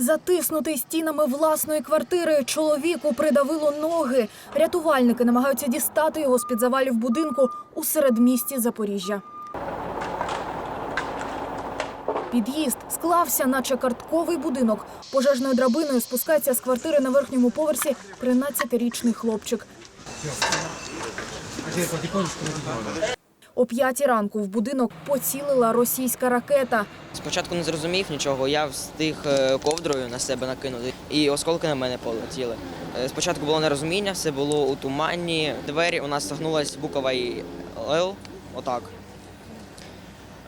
Затиснутий стінами власної квартири чоловіку придавило ноги. Рятувальники намагаються дістати його з під завалів будинку у середмісті Запоріжжя. Під'їзд склався, наче картковий будинок. Пожежною драбиною спускається з квартири на верхньому поверсі 13-річний хлопчик. О п'ятій ранку в будинок поцілила російська ракета. Спочатку не зрозумів нічого, я встиг е, ковдрою на себе накинути, і осколки на мене полетіли. Е, Спочатку було нерозуміння, все було у тумані. Двері у нас согнулась буква і Л, отак.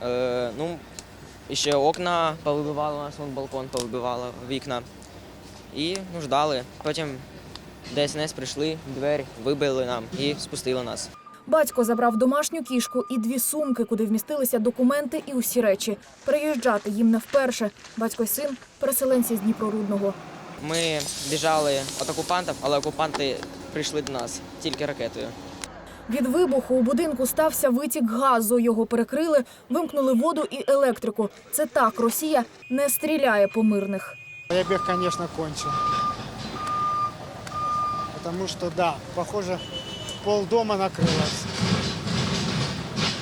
Е, ну, і ще окна повибивало у нас, вон балкон повибивало вікна. І ну, ждали. Потім ДСНС прийшли, двері вибили нам і спустили нас. Батько забрав домашню кішку і дві сумки, куди вмістилися документи і усі речі. Переїжджати їм не вперше. Батько й син переселенці з Дніпрорудного. Ми біжали від окупантів, але окупанти прийшли до нас тільки ракетою. Від вибуху у будинку стався витік газу. Його перекрили, вимкнули воду і електрику. Це так Росія не стріляє по мирних. Я бы их, конечно, кончил. Потому что, да, похоже, полдома накрылось.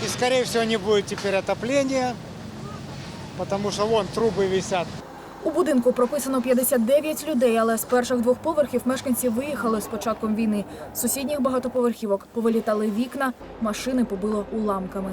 И, скорее всего, не будет теперь отопления, потому что вон трубы висят. У будинку прописано 59 людей, але з перших двох поверхів мешканці виїхали з початком війни. З сусідніх багатоповерхівок повилітали вікна, машини побило уламками.